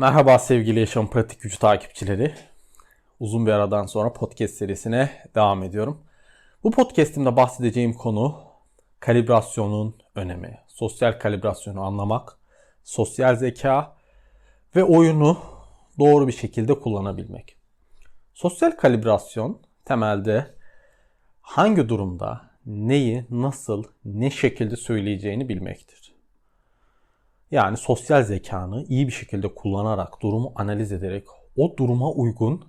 Merhaba sevgili Yaşam Pratik Gücü takipçileri. Uzun bir aradan sonra podcast serisine devam ediyorum. Bu podcastimde bahsedeceğim konu kalibrasyonun önemi. Sosyal kalibrasyonu anlamak, sosyal zeka ve oyunu doğru bir şekilde kullanabilmek. Sosyal kalibrasyon temelde hangi durumda neyi, nasıl, ne şekilde söyleyeceğini bilmektir. Yani sosyal zekanı iyi bir şekilde kullanarak, durumu analiz ederek o duruma uygun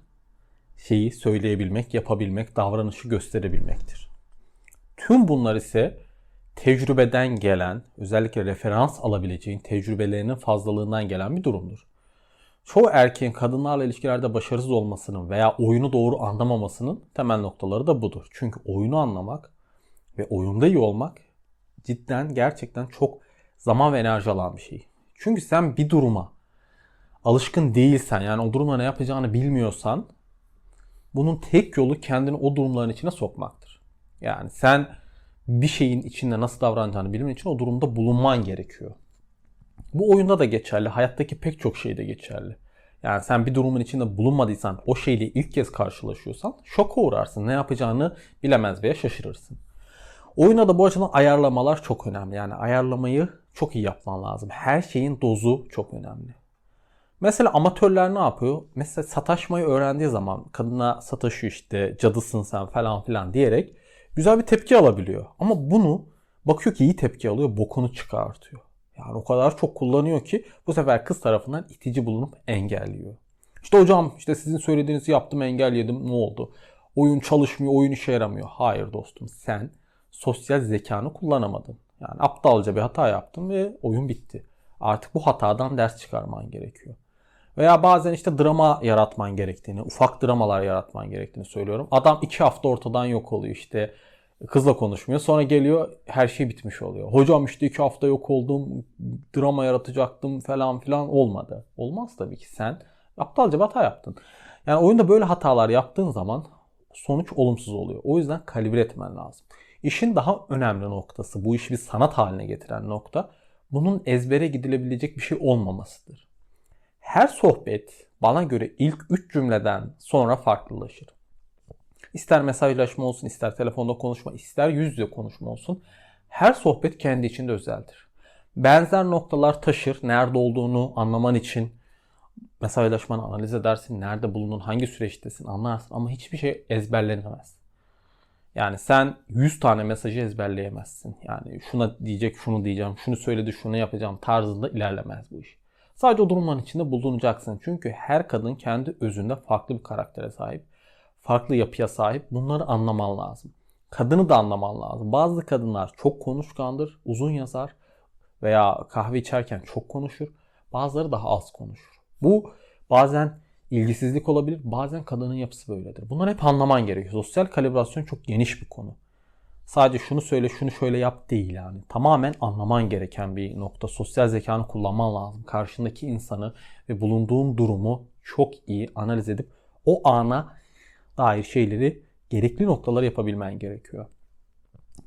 şeyi söyleyebilmek, yapabilmek, davranışı gösterebilmektir. Tüm bunlar ise tecrübeden gelen, özellikle referans alabileceğin tecrübelerinin fazlalığından gelen bir durumdur. Çoğu erkeğin kadınlarla ilişkilerde başarısız olmasının veya oyunu doğru anlamamasının temel noktaları da budur. Çünkü oyunu anlamak ve oyunda iyi olmak cidden gerçekten çok zaman ve enerji alan bir şey. Çünkü sen bir duruma alışkın değilsen yani o durumda ne yapacağını bilmiyorsan bunun tek yolu kendini o durumların içine sokmaktır. Yani sen bir şeyin içinde nasıl davranacağını bilmen için o durumda bulunman gerekiyor. Bu oyunda da geçerli, hayattaki pek çok şeyde geçerli. Yani sen bir durumun içinde bulunmadıysan, o şeyle ilk kez karşılaşıyorsan şoka uğrarsın. Ne yapacağını bilemez veya şaşırırsın. Oyuna da bu açıdan ayarlamalar çok önemli. Yani ayarlamayı çok iyi yapman lazım. Her şeyin dozu çok önemli. Mesela amatörler ne yapıyor? Mesela sataşmayı öğrendiği zaman kadına sataşıyor işte cadısın sen falan filan diyerek güzel bir tepki alabiliyor. Ama bunu bakıyor ki iyi tepki alıyor bokunu çıkartıyor. Yani o kadar çok kullanıyor ki bu sefer kız tarafından itici bulunup engelliyor. İşte hocam işte sizin söylediğinizi yaptım engelledim ne oldu? Oyun çalışmıyor, oyun işe yaramıyor. Hayır dostum sen sosyal zekanı kullanamadın. Yani aptalca bir hata yaptın ve oyun bitti. Artık bu hatadan ders çıkarman gerekiyor. Veya bazen işte drama yaratman gerektiğini, ufak dramalar yaratman gerektiğini söylüyorum. Adam iki hafta ortadan yok oluyor işte. Kızla konuşmuyor. Sonra geliyor her şey bitmiş oluyor. Hocam işte iki hafta yok oldum. Drama yaratacaktım falan filan olmadı. Olmaz tabii ki sen aptalca bir hata yaptın. Yani oyunda böyle hatalar yaptığın zaman sonuç olumsuz oluyor. O yüzden kalibre etmen lazım. İşin daha önemli noktası, bu işi bir sanat haline getiren nokta, bunun ezbere gidilebilecek bir şey olmamasıdır. Her sohbet bana göre ilk 3 cümleden sonra farklılaşır. İster mesajlaşma olsun, ister telefonda konuşma, ister yüz yüze konuşma olsun. Her sohbet kendi içinde özeldir. Benzer noktalar taşır. Nerede olduğunu anlaman için mesajlaşmanı analiz edersin. Nerede bulunun, hangi süreçtesin anlarsın. Ama hiçbir şey ezberlenemez. Yani sen 100 tane mesajı ezberleyemezsin. Yani şuna diyecek, şunu diyeceğim, şunu söyledi, şunu yapacağım tarzında ilerlemez bu iş. Sadece o durumların içinde bulunacaksın. Çünkü her kadın kendi özünde farklı bir karaktere sahip. Farklı yapıya sahip. Bunları anlaman lazım. Kadını da anlaman lazım. Bazı kadınlar çok konuşkandır, uzun yazar veya kahve içerken çok konuşur. Bazıları daha az konuşur. Bu bazen ilgisizlik olabilir. Bazen kadının yapısı böyledir. Bunları hep anlaman gerekiyor. Sosyal kalibrasyon çok geniş bir konu. Sadece şunu söyle, şunu şöyle yap değil yani. Tamamen anlaman gereken bir nokta. Sosyal zekanı kullanman lazım. Karşındaki insanı ve bulunduğun durumu çok iyi analiz edip o ana dair şeyleri gerekli noktaları yapabilmen gerekiyor.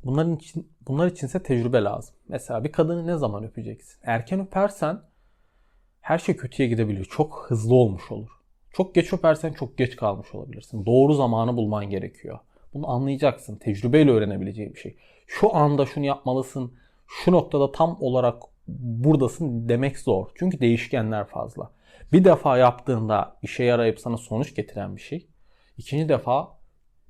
Bunların için bunlar içinse tecrübe lazım. Mesela bir kadını ne zaman öpeceksin? Erken öpersen her şey kötüye gidebiliyor. Çok hızlı olmuş olur. Çok geç öpersen çok geç kalmış olabilirsin. Doğru zamanı bulman gerekiyor. Bunu anlayacaksın. Tecrübeyle öğrenebileceğin bir şey. Şu anda şunu yapmalısın. Şu noktada tam olarak buradasın demek zor. Çünkü değişkenler fazla. Bir defa yaptığında işe yarayıp sana sonuç getiren bir şey. ikinci defa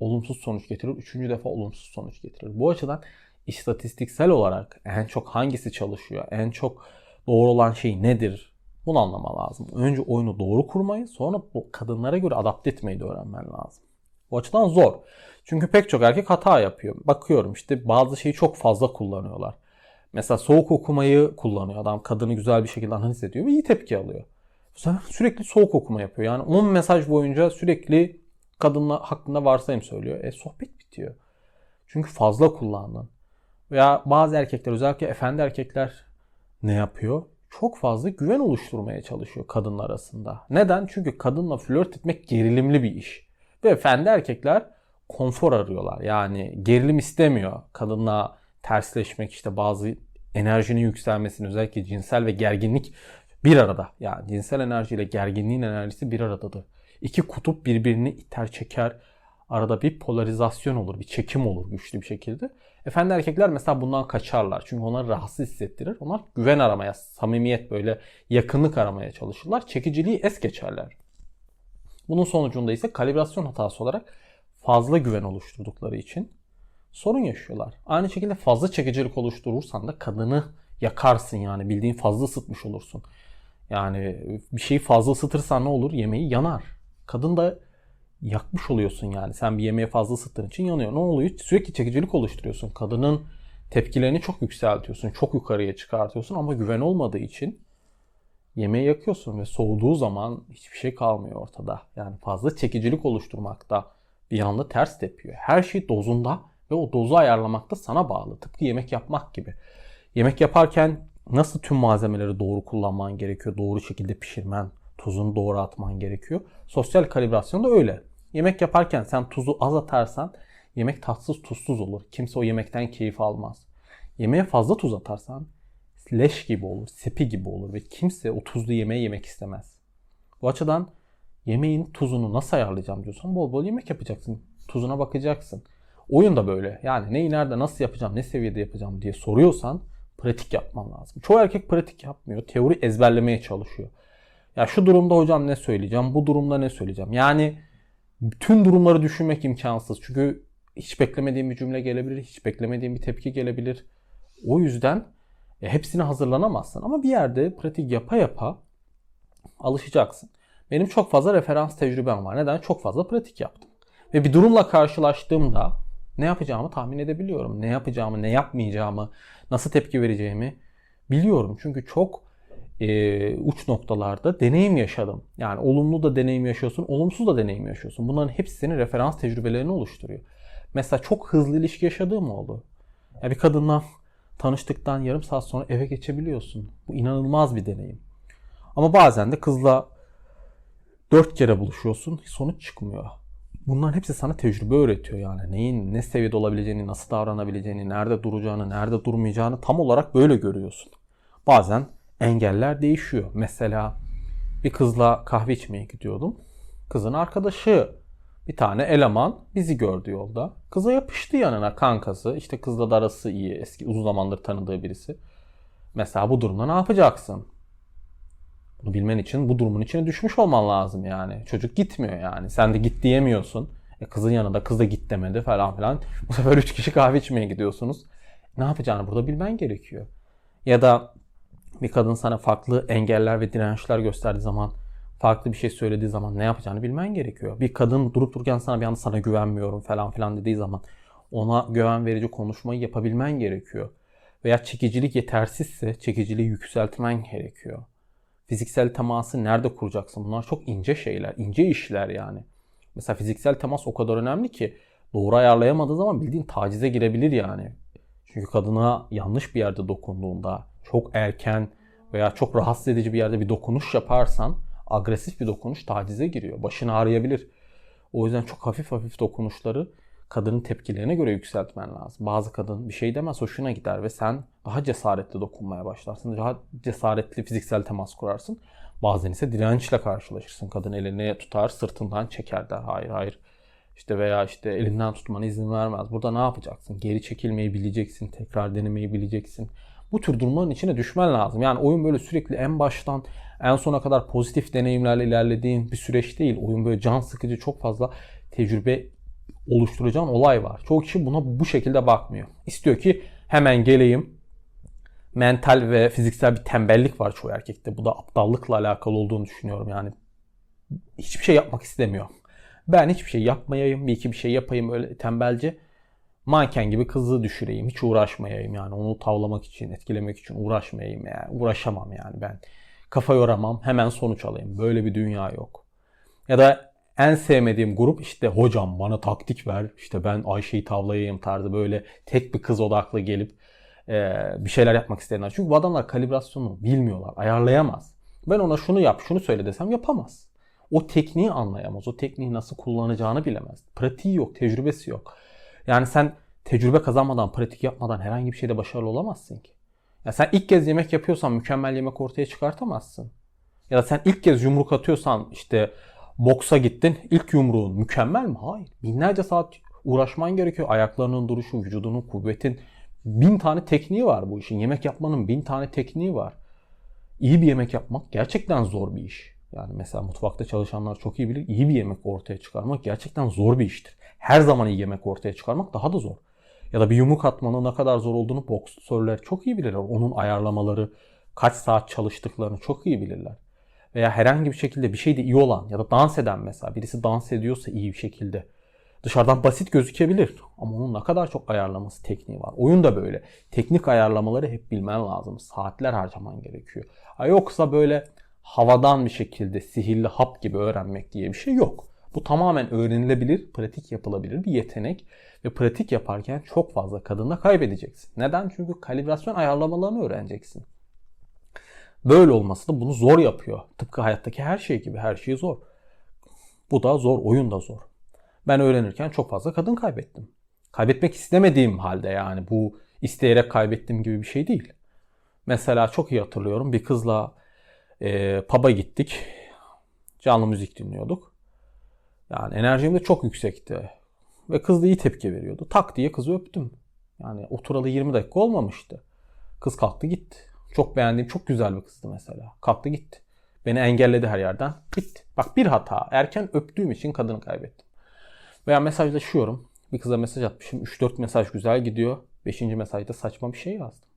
olumsuz sonuç getirir. Üçüncü defa olumsuz sonuç getirir. Bu açıdan istatistiksel olarak en çok hangisi çalışıyor? En çok doğru olan şey nedir? Bunu anlama lazım. Önce oyunu doğru kurmayı sonra bu kadınlara göre adapte etmeyi de öğrenmen lazım. Bu açıdan zor. Çünkü pek çok erkek hata yapıyor. Bakıyorum işte bazı şeyi çok fazla kullanıyorlar. Mesela soğuk okumayı kullanıyor adam. Kadını güzel bir şekilde analiz ediyor ve iyi tepki alıyor. Sürekli soğuk okuma yapıyor. Yani 10 mesaj boyunca sürekli kadınla hakkında varsayım söylüyor. E sohbet bitiyor. Çünkü fazla kullandın. Veya bazı erkekler özellikle efendi erkekler ne yapıyor? Çok fazla güven oluşturmaya çalışıyor kadın arasında. Neden? Çünkü kadınla flört etmek gerilimli bir iş. Ve efendi erkekler konfor arıyorlar. Yani gerilim istemiyor. Kadınla tersleşmek işte bazı enerjinin yükselmesini özellikle cinsel ve gerginlik bir arada. Yani cinsel enerji ile gerginliğin enerjisi bir aradadır. İki kutup birbirini iter çeker. Arada bir polarizasyon olur, bir çekim olur güçlü bir şekilde. Efendi erkekler mesela bundan kaçarlar. Çünkü onları rahatsız hissettirir. Onlar güven aramaya, samimiyet böyle yakınlık aramaya çalışırlar. Çekiciliği es geçerler. Bunun sonucunda ise kalibrasyon hatası olarak fazla güven oluşturdukları için sorun yaşıyorlar. Aynı şekilde fazla çekicilik oluşturursan da kadını yakarsın yani bildiğin fazla ısıtmış olursun. Yani bir şeyi fazla ısıtırsan ne olur? Yemeği yanar. Kadın da yakmış oluyorsun yani. Sen bir yemeği fazla ısıttığın için yanıyor. Ne oluyor? Sürekli çekicilik oluşturuyorsun. Kadının tepkilerini çok yükseltiyorsun. Çok yukarıya çıkartıyorsun ama güven olmadığı için yemeği yakıyorsun ve soğuduğu zaman hiçbir şey kalmıyor ortada. Yani fazla çekicilik oluşturmakta bir anda ters tepiyor. Her şey dozunda ve o dozu ayarlamakta sana bağlı. Tıpkı yemek yapmak gibi. Yemek yaparken nasıl tüm malzemeleri doğru kullanman gerekiyor, doğru şekilde pişirmen, tuzunu doğru atman gerekiyor. Sosyal kalibrasyon da öyle. Yemek yaparken sen tuzu az atarsan yemek tatsız tuzsuz olur. Kimse o yemekten keyif almaz. Yemeğe fazla tuz atarsan leş gibi olur, sepi gibi olur ve kimse o tuzlu yemeği yemek istemez. Bu açıdan yemeğin tuzunu nasıl ayarlayacağım diyorsan bol bol yemek yapacaksın. Tuzuna bakacaksın. Oyun da böyle. Yani neyi nerede nasıl yapacağım, ne seviyede yapacağım diye soruyorsan pratik yapman lazım. Çoğu erkek pratik yapmıyor. Teori ezberlemeye çalışıyor. Ya şu durumda hocam ne söyleyeceğim, bu durumda ne söyleyeceğim. Yani bütün durumları düşünmek imkansız. Çünkü hiç beklemediğim bir cümle gelebilir, hiç beklemediğim bir tepki gelebilir. O yüzden e, hepsine hazırlanamazsın. Ama bir yerde pratik yapa yapa alışacaksın. Benim çok fazla referans tecrübem var. Neden? Çok fazla pratik yaptım. Ve bir durumla karşılaştığımda ne yapacağımı tahmin edebiliyorum. Ne yapacağımı, ne yapmayacağımı, nasıl tepki vereceğimi biliyorum. Çünkü çok e, uç noktalarda deneyim yaşadım. Yani olumlu da deneyim yaşıyorsun, olumsuz da deneyim yaşıyorsun. Bunların hepsi senin referans tecrübelerini oluşturuyor. Mesela çok hızlı ilişki yaşadığım oldu. Ya bir kadınla tanıştıktan yarım saat sonra eve geçebiliyorsun. Bu inanılmaz bir deneyim. Ama bazen de kızla dört kere buluşuyorsun, sonuç çıkmıyor. Bunların hepsi sana tecrübe öğretiyor yani. Neyin ne seviyede olabileceğini, nasıl davranabileceğini, nerede duracağını, nerede durmayacağını tam olarak böyle görüyorsun. Bazen engeller değişiyor. Mesela bir kızla kahve içmeye gidiyordum. Kızın arkadaşı bir tane eleman bizi gördü yolda. Kıza yapıştı yanına kankası. İşte kızla da arası iyi. Eski uzun zamandır tanıdığı birisi. Mesela bu durumda ne yapacaksın? Bunu bilmen için bu durumun içine düşmüş olman lazım yani. Çocuk gitmiyor yani. Sen de git diyemiyorsun. E kızın yanında kız da git demedi falan filan. Bu sefer üç kişi kahve içmeye gidiyorsunuz. Ne yapacağını burada bilmen gerekiyor. Ya da bir kadın sana farklı engeller ve dirençler gösterdiği zaman farklı bir şey söylediği zaman ne yapacağını bilmen gerekiyor. Bir kadın durup dururken sana bir anda sana güvenmiyorum falan filan dediği zaman ona güven verici konuşmayı yapabilmen gerekiyor. Veya çekicilik yetersizse çekiciliği yükseltmen gerekiyor. Fiziksel teması nerede kuracaksın? Bunlar çok ince şeyler, ince işler yani. Mesela fiziksel temas o kadar önemli ki doğru ayarlayamadığı zaman bildiğin tacize girebilir yani. Çünkü kadına yanlış bir yerde dokunduğunda, çok erken veya çok rahatsız edici bir yerde bir dokunuş yaparsan agresif bir dokunuş tacize giriyor. Başını ağrıyabilir. O yüzden çok hafif hafif dokunuşları kadının tepkilerine göre yükseltmen lazım. Bazı kadın bir şey demez hoşuna gider ve sen daha cesaretli dokunmaya başlarsın. Daha cesaretli fiziksel temas kurarsın. Bazen ise dirençle karşılaşırsın. Kadın elini tutar sırtından çeker der. Hayır hayır. İşte veya işte elinden tutmana izin vermez. Burada ne yapacaksın? Geri çekilmeyi bileceksin. Tekrar denemeyi bileceksin. Bu tür durumların içine düşmen lazım. Yani oyun böyle sürekli en baştan en sona kadar pozitif deneyimlerle ilerlediğin bir süreç değil. Oyun böyle can sıkıcı çok fazla tecrübe oluşturacağın olay var. Çoğu kişi buna bu şekilde bakmıyor. İstiyor ki hemen geleyim. Mental ve fiziksel bir tembellik var çoğu erkekte. Bu da aptallıkla alakalı olduğunu düşünüyorum. Yani hiçbir şey yapmak istemiyor. Ben hiçbir şey yapmayayım, bir iki bir şey yapayım öyle tembelce. Manken gibi kızı düşüreyim, hiç uğraşmayayım yani onu tavlamak için, etkilemek için uğraşmayayım yani. Uğraşamam yani ben. Kafa yoramam, hemen sonuç alayım. Böyle bir dünya yok. Ya da en sevmediğim grup işte hocam bana taktik ver. İşte ben Ayşe'yi tavlayayım tarzı böyle tek bir kız odaklı gelip e, bir şeyler yapmak isteyenler. Çünkü bu adamlar kalibrasyonu bilmiyorlar. Ayarlayamaz. Ben ona şunu yap, şunu söyle desem yapamaz. O tekniği anlayamaz. O tekniği nasıl kullanacağını bilemez. Pratiği yok, tecrübesi yok. Yani sen tecrübe kazanmadan, pratik yapmadan herhangi bir şeyde başarılı olamazsın ki. Ya sen ilk kez yemek yapıyorsan mükemmel yemek ortaya çıkartamazsın. Ya da sen ilk kez yumruk atıyorsan işte boksa gittin ilk yumruğun mükemmel mi? Hayır. Binlerce saat uğraşman gerekiyor. Ayaklarının duruşu, vücudunun kuvvetin. Bin tane tekniği var bu işin. Yemek yapmanın bin tane tekniği var. İyi bir yemek yapmak gerçekten zor bir iş. Yani mesela mutfakta çalışanlar çok iyi bilir. İyi bir yemek ortaya çıkarmak gerçekten zor bir iştir. Her zaman iyi yemek ortaya çıkarmak daha da zor. Ya da bir yumruk atmanın ne kadar zor olduğunu boksörler çok iyi bilirler. Onun ayarlamaları, kaç saat çalıştıklarını çok iyi bilirler. Veya herhangi bir şekilde bir şeyde iyi olan ya da dans eden mesela birisi dans ediyorsa iyi bir şekilde dışarıdan basit gözükebilir ama onun ne kadar çok ayarlaması tekniği var. Oyun da böyle. Teknik ayarlamaları hep bilmen lazım. Saatler harcaman gerekiyor. Yoksa böyle havadan bir şekilde sihirli hap gibi öğrenmek diye bir şey yok. Bu tamamen öğrenilebilir, pratik yapılabilir bir yetenek ve pratik yaparken çok fazla kadında kaybedeceksin. Neden? Çünkü kalibrasyon ayarlamalarını öğreneceksin. Böyle olması da bunu zor yapıyor. Tıpkı hayattaki her şey gibi her şey zor. Bu da zor, oyun da zor. Ben öğrenirken çok fazla kadın kaybettim. Kaybetmek istemediğim halde yani bu isteyerek kaybettiğim gibi bir şey değil. Mesela çok iyi hatırlıyorum bir kızla e, pub'a gittik. Canlı müzik dinliyorduk. Yani enerjim de çok yüksekti. Ve kız da iyi tepki veriyordu. Tak diye kızı öptüm. Yani oturalı 20 dakika olmamıştı. Kız kalktı gitti. Çok beğendiğim çok güzel bir kızdı mesela. Kalktı gitti. Beni engelledi her yerden. Gitti. Bak bir hata. Erken öptüğüm için kadını kaybettim. Veya mesajlaşıyorum. Bir kıza mesaj atmışım. 3-4 mesaj güzel gidiyor. 5. mesajda saçma bir şey yazdım.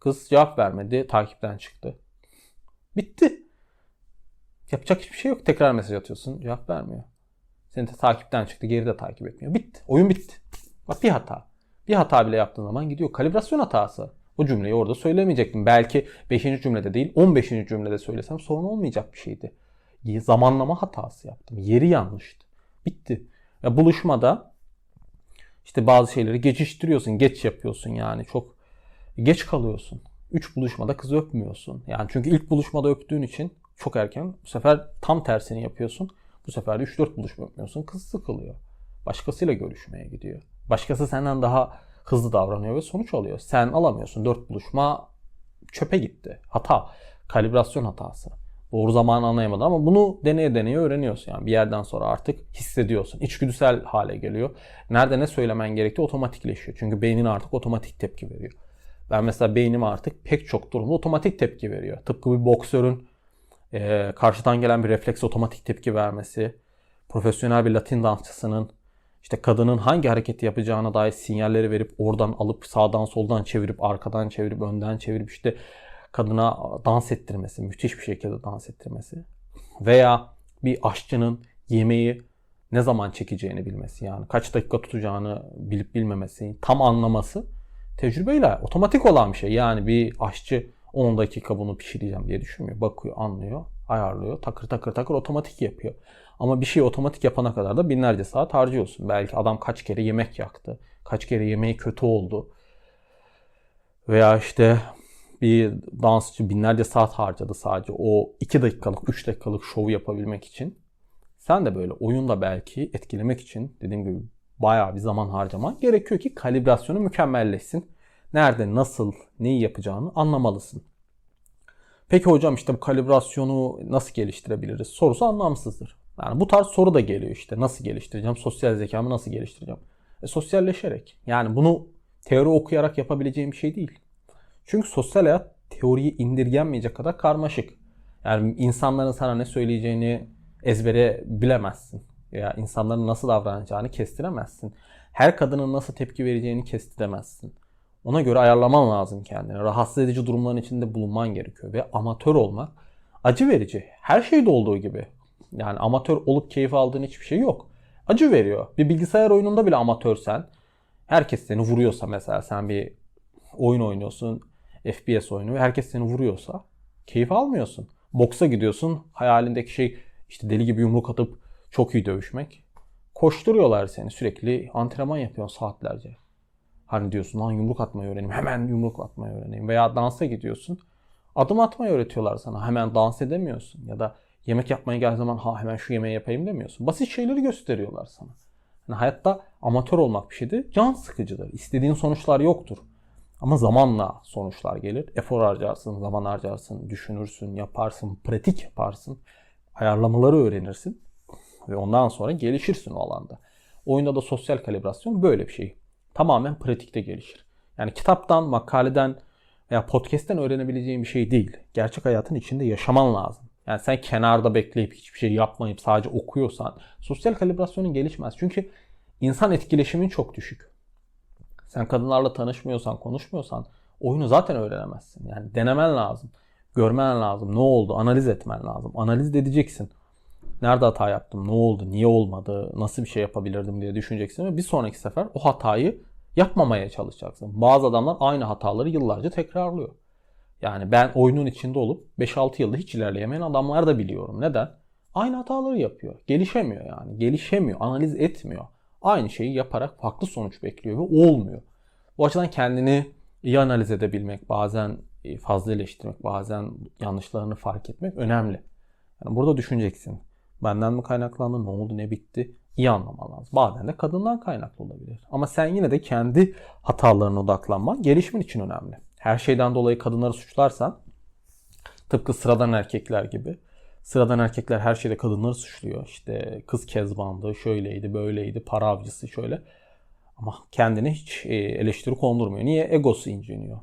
Kız cevap vermedi. Takipten çıktı. Bitti. Yapacak hiçbir şey yok. Tekrar mesaj atıyorsun. Cevap vermiyor. Seni de takipten çıktı. Geri de takip etmiyor. Bitti. Oyun bitti. Bak bir hata. Bir hata bile yaptığın zaman gidiyor. Kalibrasyon hatası. O cümleyi orada söylemeyecektim. Belki 5. cümlede değil 15. cümlede söylesem sorun olmayacak bir şeydi. Zamanlama hatası yaptım. Yeri yanlıştı. Bitti. Ya buluşmada işte bazı şeyleri geçiştiriyorsun. Geç yapıyorsun yani. Çok geç kalıyorsun. 3 buluşmada kızı öpmüyorsun. Yani çünkü ilk buluşmada öptüğün için çok erken. Bu sefer tam tersini yapıyorsun. Bu sefer de 3-4 buluşma öpmüyorsun. Kız sıkılıyor. Başkasıyla görüşmeye gidiyor. Başkası senden daha hızlı davranıyor ve sonuç alıyor. Sen alamıyorsun. 4 buluşma çöpe gitti. Hata. Kalibrasyon hatası. Doğru zamanı anlayamadı ama bunu deneye deneye öğreniyorsun. Yani bir yerden sonra artık hissediyorsun. İçgüdüsel hale geliyor. Nerede ne söylemen gerektiği otomatikleşiyor. Çünkü beynin artık otomatik tepki veriyor. Ben mesela beynim artık pek çok durumda otomatik tepki veriyor. Tıpkı bir boksörün e, karşıdan gelen bir refleks otomatik tepki vermesi, profesyonel bir Latin dansçısının işte kadının hangi hareketi yapacağına dair sinyalleri verip oradan alıp sağdan soldan çevirip arkadan çevirip önden çevirip işte kadına dans ettirmesi, müthiş bir şekilde dans ettirmesi veya bir aşçının yemeği ne zaman çekeceğini bilmesi yani kaç dakika tutacağını bilip bilmemesi, tam anlaması tecrübeyle otomatik olan bir şey. Yani bir aşçı 10 dakika bunu pişireceğim diye düşünmüyor. Bakıyor, anlıyor, ayarlıyor, takır takır takır otomatik yapıyor. Ama bir şeyi otomatik yapana kadar da binlerce saat harcıyorsun. Belki adam kaç kere yemek yaktı, kaç kere yemeği kötü oldu. Veya işte bir dansçı binlerce saat harcadı sadece o 2 dakikalık, 3 dakikalık şovu yapabilmek için. Sen de böyle oyunda belki etkilemek için dediğim gibi bayağı bir zaman harcaman gerekiyor ki kalibrasyonu mükemmelleşsin. Nerede, nasıl, neyi yapacağını anlamalısın. Peki hocam işte bu kalibrasyonu nasıl geliştirebiliriz? Sorusu anlamsızdır. Yani bu tarz soru da geliyor işte. Nasıl geliştireceğim? Sosyal zekamı nasıl geliştireceğim? E, sosyalleşerek. Yani bunu teori okuyarak yapabileceğim bir şey değil. Çünkü sosyal hayat teoriyi indirgenmeyecek kadar karmaşık. Yani insanların sana ne söyleyeceğini ezbere bilemezsin. Ya insanların nasıl davranacağını kestiremezsin. Her kadının nasıl tepki vereceğini kestiremezsin. Ona göre ayarlaman lazım kendini. Rahatsız edici durumların içinde bulunman gerekiyor. Ve amatör olmak acı verici. Her şeyde olduğu gibi. Yani amatör olup keyif aldığın hiçbir şey yok. Acı veriyor. Bir bilgisayar oyununda bile amatörsen, herkes seni vuruyorsa mesela sen bir oyun oynuyorsun, FPS oyunu ve herkes seni vuruyorsa keyif almıyorsun. Boksa gidiyorsun, hayalindeki şey işte deli gibi yumruk atıp çok iyi dövüşmek. Koşturuyorlar seni sürekli antrenman yapıyorsun saatlerce. Hani diyorsun lan yumruk atmayı öğreneyim. Hemen yumruk atmayı öğreneyim. Veya dansa gidiyorsun. Adım atmayı öğretiyorlar sana. Hemen dans edemiyorsun. Ya da yemek yapmaya gel zaman ha hemen şu yemeği yapayım demiyorsun. Basit şeyleri gösteriyorlar sana. Yani hayatta amatör olmak bir şeydir. Can sıkıcıdır. İstediğin sonuçlar yoktur. Ama zamanla sonuçlar gelir. Efor harcarsın, zaman harcarsın, düşünürsün, yaparsın, pratik yaparsın. Ayarlamaları öğrenirsin. Ve ondan sonra gelişirsin o alanda. Oyunda da sosyal kalibrasyon böyle bir şey. Tamamen pratikte gelişir. Yani kitaptan, makaleden veya podcast'ten öğrenebileceğin bir şey değil. Gerçek hayatın içinde yaşaman lazım. Yani sen kenarda bekleyip hiçbir şey yapmayıp sadece okuyorsan sosyal kalibrasyonun gelişmez. Çünkü insan etkileşimin çok düşük. Sen kadınlarla tanışmıyorsan, konuşmuyorsan oyunu zaten öğrenemezsin. Yani denemen lazım. Görmen lazım. Ne oldu? Analiz etmen lazım. Analiz edeceksin. Nerede hata yaptım? Ne oldu? Niye olmadı? Nasıl bir şey yapabilirdim diye düşüneceksin ve bir sonraki sefer o hatayı yapmamaya çalışacaksın. Bazı adamlar aynı hataları yıllarca tekrarlıyor. Yani ben oyunun içinde olup 5-6 yılda hiç ilerleyemeyen adamlar da biliyorum. Neden? Aynı hataları yapıyor. Gelişemiyor yani. Gelişemiyor. Analiz etmiyor. Aynı şeyi yaparak farklı sonuç bekliyor ve olmuyor. Bu açıdan kendini iyi analiz edebilmek, bazen fazla eleştirmek, bazen yanlışlarını fark etmek önemli. Yani burada düşüneceksin. Benden mi kaynaklandı, ne oldu, ne bitti? İyi anlaman lazım. Bazen de kadından kaynaklı olabilir. Ama sen yine de kendi hatalarına odaklanman gelişmen için önemli. Her şeyden dolayı kadınları suçlarsan tıpkı sıradan erkekler gibi sıradan erkekler her şeyde kadınları suçluyor. İşte kız kezbandı, şöyleydi, böyleydi, para avcısı şöyle. Ama kendine hiç e, eleştiri kondurmuyor. Niye? Egosu inciniyor.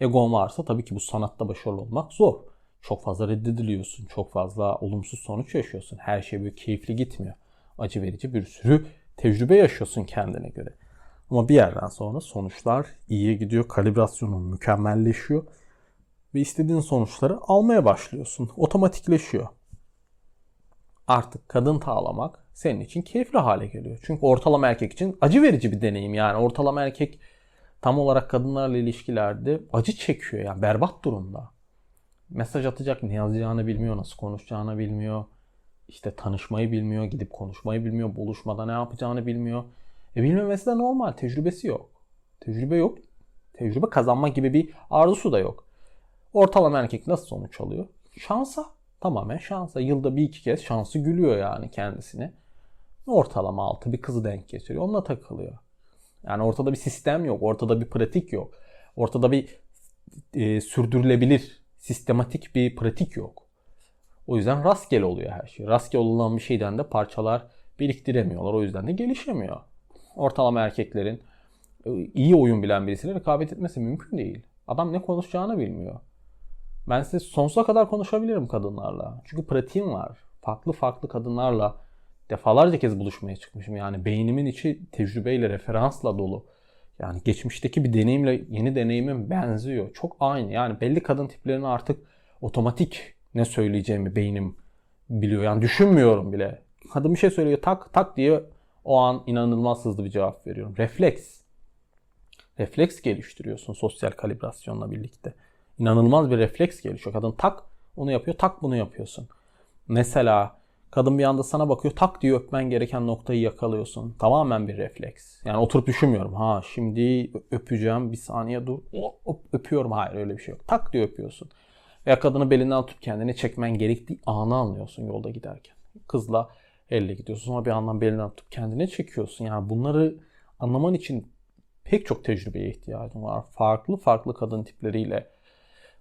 Egon varsa tabii ki bu sanatta başarılı olmak zor. Çok fazla reddediliyorsun. Çok fazla olumsuz sonuç yaşıyorsun. Her şey böyle keyifli gitmiyor. Acı verici bir sürü tecrübe yaşıyorsun kendine göre. Ama bir yerden sonra sonuçlar iyiye gidiyor. Kalibrasyonun mükemmelleşiyor. Ve istediğin sonuçları almaya başlıyorsun. Otomatikleşiyor. Artık kadın tağlamak senin için keyifli hale geliyor. Çünkü ortalama erkek için acı verici bir deneyim. Yani ortalama erkek tam olarak kadınlarla ilişkilerde acı çekiyor. Yani berbat durumda. Mesaj atacak ne yazacağını bilmiyor, nasıl konuşacağını bilmiyor. İşte tanışmayı bilmiyor, gidip konuşmayı bilmiyor, buluşmada ne yapacağını bilmiyor. E bilmemesi de normal, tecrübesi yok. Tecrübe yok. Tecrübe kazanma gibi bir arzusu da yok. Ortalama erkek nasıl sonuç alıyor? Şansa. Tamamen şansa. Yılda bir iki kez şansı gülüyor yani kendisine. Ortalama altı bir kızı denk getiriyor. Onunla takılıyor. Yani ortada bir sistem yok. Ortada bir pratik yok. Ortada bir e, sürdürülebilir, sistematik bir pratik yok. O yüzden rastgele oluyor her şey. Rastgele olan bir şeyden de parçalar biriktiremiyorlar. O yüzden de gelişemiyor. Ortalama erkeklerin e, iyi oyun bilen birisiyle rekabet etmesi mümkün değil. Adam ne konuşacağını bilmiyor. Ben size sonsuza kadar konuşabilirim kadınlarla. Çünkü pratiğim var. Farklı farklı kadınlarla defalarca kez buluşmaya çıkmışım. Yani beynimin içi tecrübeyle, referansla dolu. Yani geçmişteki bir deneyimle yeni deneyimim benziyor. Çok aynı. Yani belli kadın tiplerini artık otomatik ne söyleyeceğimi beynim biliyor. Yani düşünmüyorum bile. Kadın bir şey söylüyor tak tak diye o an inanılmaz hızlı bir cevap veriyorum. Refleks. Refleks geliştiriyorsun sosyal kalibrasyonla birlikte. İnanılmaz bir refleks gelişiyor. Kadın tak onu yapıyor, tak bunu yapıyorsun. Mesela kadın bir anda sana bakıyor, tak diye öpmen gereken noktayı yakalıyorsun. Tamamen bir refleks. Yani oturup düşünmüyorum. Ha şimdi öpeceğim, bir saniye dur. Hop, öpüyorum. Hayır öyle bir şey yok. Tak diye öpüyorsun. Veya kadını belinden tutup kendine çekmen gerektiği anı anlıyorsun yolda giderken. Kızla elle gidiyorsun. Sonra bir yandan belinden tutup kendine çekiyorsun. Yani bunları anlaman için pek çok tecrübeye ihtiyacın var. Farklı farklı kadın tipleriyle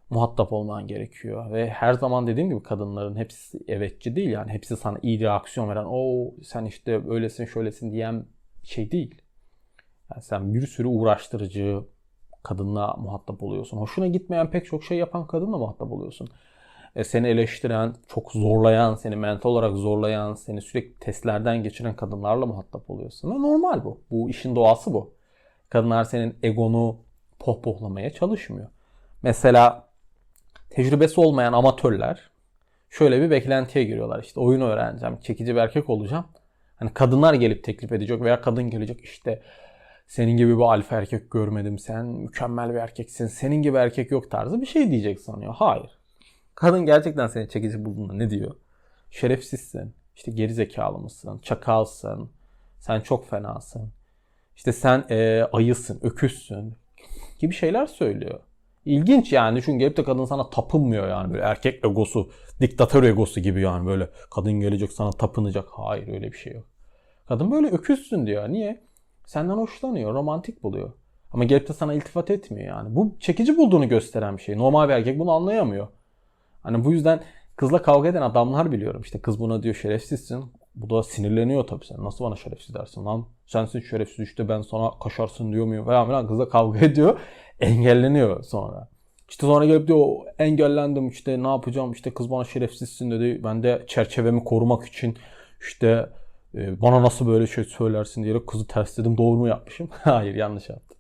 muhatap olman gerekiyor. Ve her zaman dediğim gibi kadınların hepsi evetçi değil yani hepsi sana iyi reaksiyon veren o sen işte öylesin şöylesin diyen şey değil. Yani sen bir sürü uğraştırıcı kadınla muhatap oluyorsun. Hoşuna gitmeyen pek çok şey yapan kadınla muhatap oluyorsun. E, seni eleştiren, çok zorlayan, seni mental olarak zorlayan, seni sürekli testlerden geçiren kadınlarla muhatap oluyorsun. Normal bu. Bu işin doğası bu. Kadınlar senin egonu pohpohlamaya çalışmıyor. Mesela tecrübesi olmayan amatörler şöyle bir beklentiye giriyorlar. İşte oyun öğreneceğim, çekici bir erkek olacağım. Hani kadınlar gelip teklif edecek veya kadın gelecek işte senin gibi bir alfa erkek görmedim sen mükemmel bir erkeksin senin gibi erkek yok tarzı bir şey diyecek sanıyor. Hayır. Kadın gerçekten seni çekici bulduğunda ne diyor? Şerefsizsin, işte geri zekalı mısın, çakalsın, sen çok fenasın, işte sen e, ayısın, öküzsün gibi şeyler söylüyor. İlginç yani çünkü gelip de kadın sana tapınmıyor yani böyle erkek egosu, diktatör egosu gibi yani böyle kadın gelecek sana tapınacak. Hayır öyle bir şey yok. Kadın böyle öküzsün diyor. Niye? Senden hoşlanıyor, romantik buluyor. Ama gelip de sana iltifat etmiyor yani. Bu çekici bulduğunu gösteren bir şey. Normal bir erkek bunu anlayamıyor. Hani bu yüzden kızla kavga eden adamlar biliyorum. İşte kız buna diyor şerefsizsin. Bu da sinirleniyor tabii sen. Nasıl bana şerefsiz dersin lan? Sensin şerefsiz işte ben sana kaşarsın diyor muyum? Falan filan kızla kavga ediyor. Engelleniyor sonra. İşte sonra gelip diyor engellendim işte ne yapacağım işte kız bana şerefsizsin dedi. Ben de çerçevemi korumak için işte e, bana nasıl böyle şey söylersin diye kızı tersledim doğru mu yapmışım? Hayır yanlış yaptım.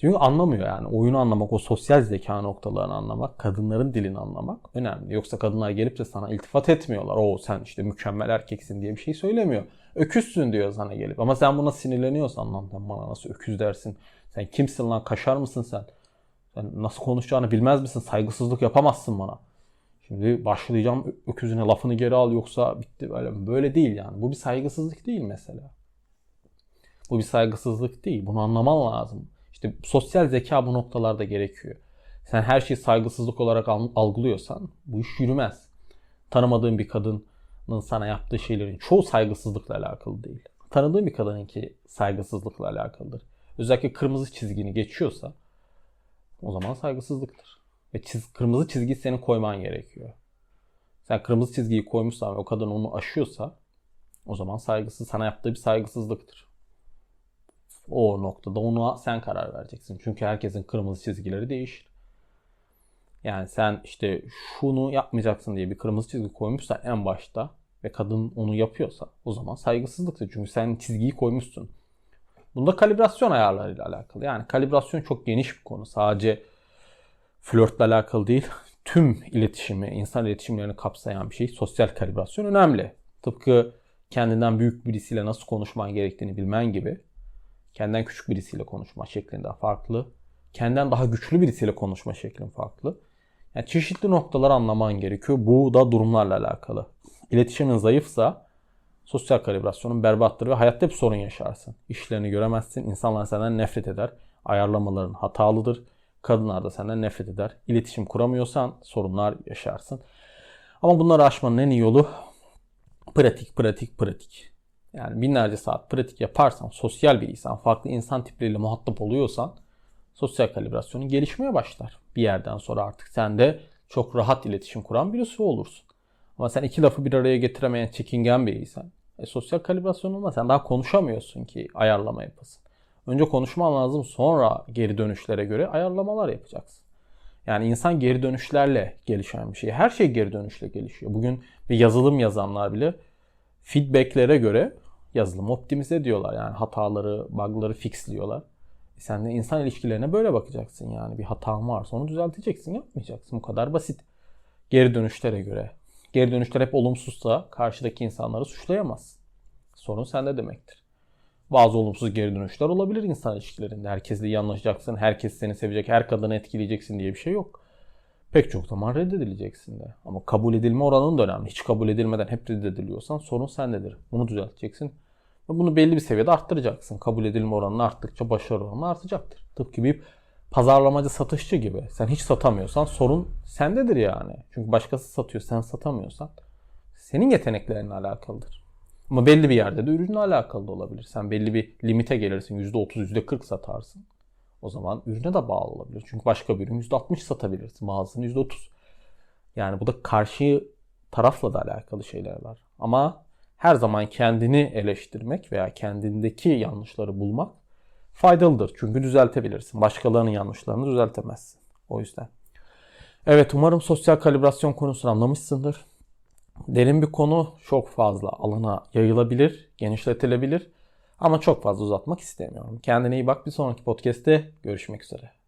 Çünkü anlamıyor yani. Oyunu anlamak, o sosyal zeka noktalarını anlamak, kadınların dilini anlamak önemli. Yoksa kadınlar gelip de sana iltifat etmiyorlar. O sen işte mükemmel erkeksin diye bir şey söylemiyor. Öküzsün diyor sana gelip. Ama sen buna sinirleniyorsan lan sen bana nasıl öküz dersin? Sen kimsin lan? Kaşar mısın sen? Sen nasıl konuşacağını bilmez misin? Saygısızlık yapamazsın bana. Şimdi başlayacağım öküzüne lafını geri al yoksa bitti böyle. Böyle değil yani. Bu bir saygısızlık değil mesela. Bu bir saygısızlık değil. Bunu anlaman lazım. İşte sosyal zeka bu noktalarda gerekiyor. Sen her şeyi saygısızlık olarak algılıyorsan bu iş yürümez. Tanımadığın bir kadının sana yaptığı şeylerin çoğu saygısızlıkla alakalı değil. Tanıdığın bir kadınınki saygısızlıkla alakalıdır. Özellikle kırmızı çizgini geçiyorsa o zaman saygısızlıktır. Ve çiz, kırmızı çizgiyi senin koyman gerekiyor. Sen kırmızı çizgiyi koymuşsan ve o kadın onu aşıyorsa o zaman saygısız sana yaptığı bir saygısızlıktır. O noktada ona sen karar vereceksin. Çünkü herkesin kırmızı çizgileri değişir. Yani sen işte şunu yapmayacaksın diye bir kırmızı çizgi koymuşsan en başta ve kadın onu yapıyorsa o zaman saygısızlıktır. Çünkü sen çizgiyi koymuşsun. Bunda kalibrasyon ayarlarıyla alakalı. Yani kalibrasyon çok geniş bir konu. Sadece flörtle alakalı değil. Tüm iletişimi, insan iletişimlerini kapsayan bir şey. Sosyal kalibrasyon önemli. Tıpkı kendinden büyük birisiyle nasıl konuşman gerektiğini bilmen gibi kendinden küçük birisiyle konuşma şeklinde farklı. Kendinden daha güçlü birisiyle konuşma şeklin farklı. Yani çeşitli noktalar anlaman gerekiyor. Bu da durumlarla alakalı. İletişimin zayıfsa sosyal kalibrasyonun berbattır ve hayatta hep sorun yaşarsın. İşlerini göremezsin. İnsanlar senden nefret eder. Ayarlamaların hatalıdır. Kadınlar da senden nefret eder. İletişim kuramıyorsan sorunlar yaşarsın. Ama bunları aşmanın en iyi yolu pratik, pratik, pratik. Yani binlerce saat pratik yaparsan, sosyal biriysen, farklı insan tipleriyle muhatap oluyorsan sosyal kalibrasyonun gelişmeye başlar. Bir yerden sonra artık sen de çok rahat iletişim kuran birisi olursun. Ama sen iki lafı bir araya getiremeyen çekingen biriysen, e, sosyal kalibrasyon olmaz. Sen daha konuşamıyorsun ki ayarlama yapasın. Önce konuşman lazım sonra geri dönüşlere göre ayarlamalar yapacaksın. Yani insan geri dönüşlerle gelişen bir şey. Her şey geri dönüşle gelişiyor. Bugün bir yazılım yazanlar bile feedbacklere göre yazılım optimize ediyorlar. Yani hataları, bug'ları fixliyorlar. Sen de insan ilişkilerine böyle bakacaksın yani. Bir hatan varsa onu düzelteceksin, yapmayacaksın. Bu kadar basit. Geri dönüşlere göre. Geri dönüşler hep olumsuzsa karşıdaki insanları suçlayamazsın. Sorun sende demektir. Bazı olumsuz geri dönüşler olabilir insan ilişkilerinde. Herkesle iyi anlaşacaksın, herkes seni sevecek, her kadını etkileyeceksin diye bir şey yok pek çok zaman reddedileceksin de. Ama kabul edilme oranın da önemli. Hiç kabul edilmeden hep reddediliyorsan sorun sendedir. Bunu düzelteceksin. Ve bunu belli bir seviyede arttıracaksın. Kabul edilme oranını arttıkça başarı oranı artacaktır. Tıpkı bir pazarlamacı satışçı gibi. Sen hiç satamıyorsan sorun sendedir yani. Çünkü başkası satıyor sen satamıyorsan senin yeteneklerinle alakalıdır. Ama belli bir yerde de ürünle alakalı da olabilir. Sen belli bir limite gelirsin. %30, %40 satarsın. O zaman ürüne de bağlı olabilir. Çünkü başka bir ürün %60 satabilirsin. Bazısını %30. Yani bu da karşı tarafla da alakalı şeyler var. Ama her zaman kendini eleştirmek veya kendindeki yanlışları bulmak faydalıdır. Çünkü düzeltebilirsin. Başkalarının yanlışlarını düzeltemezsin. O yüzden. Evet umarım sosyal kalibrasyon konusunu anlamışsındır. Derin bir konu çok fazla alana yayılabilir, genişletilebilir. Ama çok fazla uzatmak istemiyorum. Kendine iyi bak. Bir sonraki podcast'te görüşmek üzere.